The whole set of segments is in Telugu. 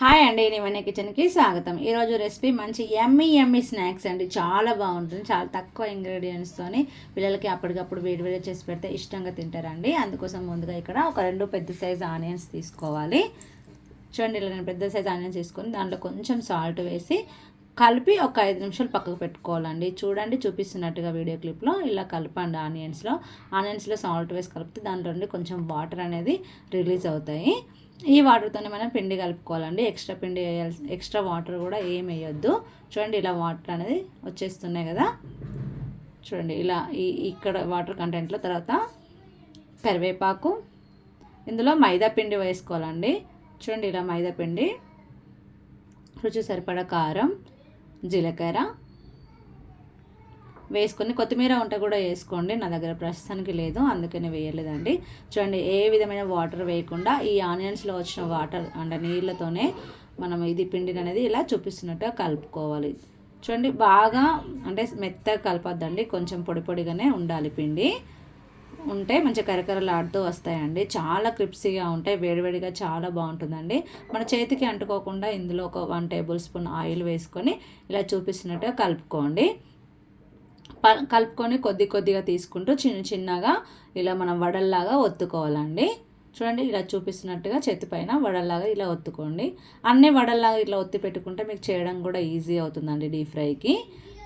హాయ్ అండి నివన్న కిచెన్కి స్వాగతం. ఈరోజు రెసిపీ మంచి ఎమ్మీ ఎమ్మి స్నాక్స్ అండి. చాలా బాగుంటుంది చాలా తక్కువ ఇంగ్రీడియంట్స్తోని పిల్లలకి అప్పటికప్పుడు వేడివేడి చేసి పెడితే ఇష్టంగా తింటారండి. అందుకోసం ముందుగా ఇక్కడ ఒక రెండు పెద్ద సైజు ఆనియన్స్ తీసుకోవాలి. చూడండి ఇలా నేను పెద్ద సైజు ఆనియన్స్ తీసుకొని దాంట్లో కొంచెం సాల్ట్ వేసి కలిపి ఒక ఐదు నిమిషాలు పక్కకు పెట్టుకోవాలండి. చూడండి చూపిస్తున్నట్టుగా వీడియో క్లిప్లో ఇలా కలపండి ఆనియన్స్లో ఆనియన్స్లో సాల్ట్ వేసి కలిపితే దాంట్లో నుండి కొంచెం వాటర్ అనేది రిలీజ్ అవుతాయి. ఈ వాటర్తోనే మనం పిండి కలుపుకోవాలండి. ఎక్స్ట్రా పిండి వేయాల్సి ఎక్స్ట్రా వాటర్ కూడా ఏం వేయొద్దు. చూడండి ఇలా వాటర్ అనేది వచ్చేస్తున్నాయి కదా. చూడండి ఇలా ఈ ఇక్కడ వాటర్ కంటెంట్లో తర్వాత కరివేపాకు ఇందులో మైదా పిండి వేసుకోవాలండి. చూడండి ఇలా మైదా పిండి రుచి సరిపడా కారం జీలకర్ర వేసుకొని కొత్తిమీర ఉంటే కూడా వేసుకోండి. నా దగ్గర ప్రస్తుతానికి లేదు అందుకని వేయలేదండి. చూడండి ఏ విధమైన వాటర్ వేయకుండా ఈ ఆనియన్స్లో వచ్చిన వాటర్ అంటే నీళ్ళతోనే మనం ఇది పిండిని అనేది ఇలా చూపిస్తున్నట్టుగా కలుపుకోవాలి. చూడండి బాగా అంటే మెత్తగా కలపద్దండి. కొంచెం పొడి పొడిగానే ఉండాలి పిండి. ఉంటే మంచి కరకరలాడుతూ వస్తాయండి. చాలా క్రిప్సీగా ఉంటాయి వేడివేడిగా చాలా బాగుంటుందండి. మన చేతికి అంటుకోకుండా ఇందులో ఒక వన్ టేబుల్ స్పూన్ ఆయిల్ వేసుకొని ఇలా చూపిస్తున్నట్టుగా కలుపుకోండి. కలుపుకొని కొద్ది కొద్దిగా తీసుకుంటూ చిన్న చిన్నగా ఇలా మనం వడల్లాగా ఒత్తుకోవాలండి. చూడండి ఇలా చూపిస్తున్నట్టుగా చేతి పైన వడల్లాగా ఇలా ఒత్తుకోండి. అన్నీ వడల్లాగా ఇట్లా ఒత్తి పెట్టుకుంటే మీకు చేయడం కూడా ఈజీ అవుతుందండి డీప్ ఫ్రైకి.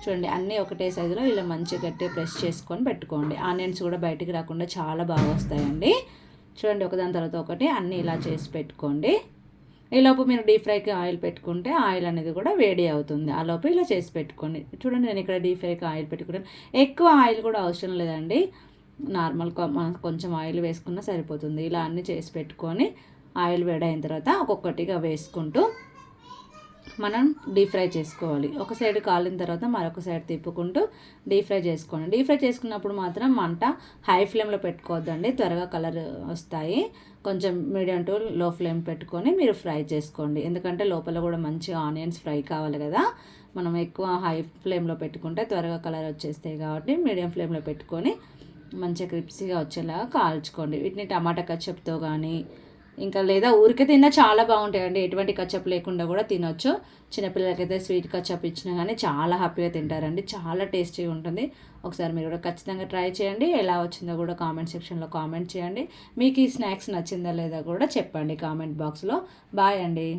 చూడండి అన్నీ ఒకటే సైజులో ఇలా మంచిగా గట్టిగా ప్రెస్ చేసుకొని పెట్టుకోండి. ఆనియన్స్ కూడా బయటికి రాకుండా చాలా బాగా వస్తాయండి. చూడండి ఒకదాని తర్వాత ఒకటి అన్నీ ఇలా చేసి పెట్టుకోండి. ఈలోపు మీరు డీప్ ఫ్రైకి ఆయిల్ పెట్టుకుంటే ఆయిల్ అనేది కూడా వేడి అవుతుంది. ఆ లోపు ఇలా చేసి పెట్టుకోండి. చూడండి నేను ఇక్కడ డీప్ ఫ్రైకి ఆయిల్ పెట్టుకున్నాను ఎక్కువ ఆయిల్ కూడా అవసరం లేదండి. నార్మల్ కొంచెం ఆయిల్ వేసుకున్నా సరిపోతుంది. ఇలా అన్నీ చేసి పెట్టుకొని ఆయిల్ వేడైన తర్వాత ఒక్కొక్కటిగా వేసుకుంటూ మనం డీప్ ఫ్రై చేసుకోవాలి. ఒక సైడ్ కాలిన తర్వాత మరొక సైడ్ తిప్పుకుంటూ డీప్ ఫ్రై చేసుకోండి. డీప్ ఫ్రై చేసుకున్నప్పుడు మాత్రం మంట హై ఫ్లేమ్లో పెట్టుకోవద్దండి. త్వరగా కలర్ వస్తాయి. కొంచెం మీడియం టు లో ఫ్లేమ్ పెట్టుకొని మీరు ఫ్రై చేసుకోండి. ఎందుకంటే లోపల కూడా మంచిగా ఆనియన్స్ ఫ్రై కావాలి కదా. మనం ఎక్కువ హై ఫ్లేమ్లో పెట్టుకుంటే త్వరగా కలర్ వచ్చేస్తాయి కాబట్టి మీడియం ఫ్లేమ్లో పెట్టుకొని మంచిగా క్రిప్సీగా వచ్చేలాగా కాల్చుకోండి. వీటిని టమాటా కచ్చప్తో కానీ ఇంకా లేదా ఊరికే తిన్నా చాలా బాగుంటాయండి. ఎటువంటి కచ్చప్ లేకుండా కూడా తినొచ్చు. చిన్నపిల్లలకైతే స్వీట్ కచ్చప్ ఇచ్చినా కానీ చాలా హ్యాపీగా తింటారండి. చాలా టేస్టీగా ఉంటుంది. ఒకసారి మీరు కూడా ఖచ్చితంగా ట్రై చేయండి. ఎలా వచ్చిందో కూడా కామెంట్ సెక్షన్లో కామెంట్ చేయండి. మీకు ఈ స్నాక్స్ నచ్చిందా లేదా కూడా చెప్పండి కామెంట్ బాక్స్లో. బాయ్ అండి.